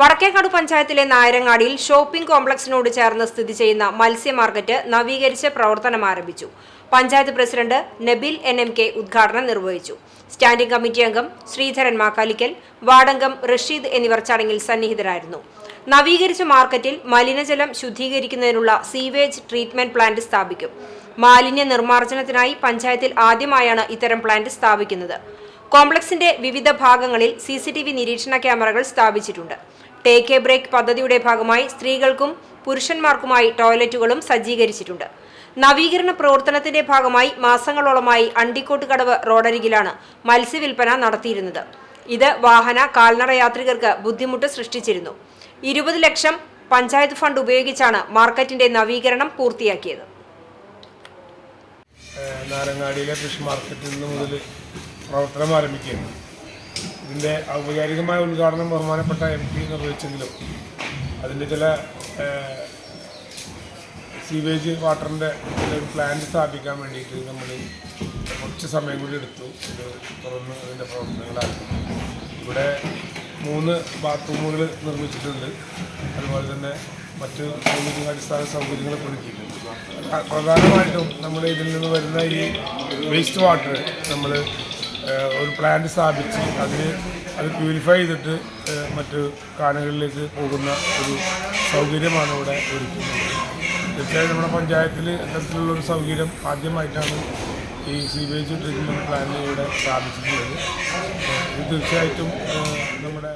വടക്കേക്കാട് പഞ്ചായത്തിലെ നായരങ്ങാടിയിൽ ഷോപ്പിംഗ് കോംപ്ലക്സിനോട് ചേർന്ന് സ്ഥിതി ചെയ്യുന്ന മത്സ്യ മാർക്കറ്റ് നവീകരിച്ച് പ്രവർത്തനം ആരംഭിച്ചു. Panchayat president Nabil N M K ഉദ്ഘാടനം നിർവഹിച്ചു. സ്റ്റാൻഡിംഗ് കമ്മിറ്റി അംഗം ശ്രീധരൻ മാക്കാലിക്കൽ വാർഡംഗം റഷീദ് എന്നിവർ ചടങ്ങിൽ സന്നിഹിതരായിരുന്നു. നവീകരിച്ച മാർക്കറ്റിൽ മലിനജലം ശുദ്ധീകരിക്കുന്നതിനുള്ള സീവേജ് ട്രീറ്റ്മെന്റ് പ്ലാന്റ് സ്ഥാപിക്കും. മാലിന്യ നിർമ്മാർജനത്തിനായി പഞ്ചായത്തിൽ ആദ്യമായാണ് ഇത്തരം പ്ലാന്റ് സ്ഥാപിക്കുന്നത്. കോംപ്ലക്സിന്റെ വിവിധ ഭാഗങ്ങളിൽ സി സി ടി വി നിരീക്ഷണ ക്യാമറകൾ സ്ഥാപിച്ചിട്ടുണ്ട്. ടേക്ക് എ ബ്രേക്ക് പദ്ധതിയുടെ ഭാഗമായി സ്ത്രീകൾക്കും പുരുഷന്മാർക്കുമായി ടോയ്ലറ്റുകളും സജ്ജീകരിച്ചിട്ടുണ്ട്. നവീകരണ പ്രവർത്തനത്തിന്റെ ഭാഗമായി മാസങ്ങളോളമായി അണ്ടിക്കോട്ട് കടവ് റോഡരികിലാണ് മത്സ്യവില്പന നടത്തിയിരുന്നത്. ഇത് വാഹന കാൽനട യാത്രികർക്ക് ബുദ്ധിമുട്ട് സൃഷ്ടിച്ചിരുന്നു. ഇരുപത് ലക്ഷം പഞ്ചായത്ത് ഫണ്ട് ഉപയോഗിച്ചാണ് മാർക്കറ്റിന്റെ നവീകരണം പൂർത്തിയാക്കിയത്. നാരങ്ങാടിയിലെ ഫിഷ് മാർക്കറ്റിൽ നിന്ന് മുതൽ പ്രവർത്തനം ആരംഭിക്കുകയാണ്. ഇതിന്റെ ഔപചാരികമായ ഉദ്ഘാടനം ബഹുമാനപ്പെട്ട എം പി നിർവഹിച്ചെങ്കിലും അതിന്റെ ചില സീവേജ് വാട്ടറിന്റെ ഒരു പ്ലാന്റ് സ്ഥാപിക്കാൻ വേണ്ടിയിട്ട് നമ്മൾ കുറച്ച് സമയം കൂടി എടുത്തു. ഇത് തുറന്ന് അതിന്റെ പ്രവർത്തനങ്ങളാണ് ഇവിടെ മൂന്ന് ബാത്റൂമുകൾ നിർമ്മിച്ചിട്ടുണ്ട്. അതുപോലെ തന്നെ മറ്റ് സൗകര്യങ്ങൾ അടിസ്ഥാന സൗകര്യങ്ങൾ ഒരുക്കിയിട്ടുണ്ട് പ്രധാനമായിട്ടും നമ്മൾ ഇതിൽ നിന്ന് വരുന്ന ഈ വേസ്റ്റ് വാട്ടർ നമ്മൾ ഒരു പ്ലാന്റ് സ്ഥാപിച്ച് അതിന് അത് പ്യൂരിഫൈ ചെയ്തിട്ട് മറ്റ് കാനകളിലേക്ക് പോകുന്ന ഒരു സൗകര്യമാണ് ഇവിടെ ഒരുക്കുന്നത്. തീർച്ചയായും നമ്മുടെ പഞ്ചായത്തിൽ ഇത്തരത്തിലുള്ള ഒരു സൗകര്യം ആദ്യമായിട്ടാണ് ഈ സീവേജ് ട്രീറ്റ്മെന്റ് പ്ലാന്റ് ഇവിടെ സ്ഥാപിച്ചിട്ടുള്ളത്. ഇത് തീർച്ചയായിട്ടും നമ്മുടെ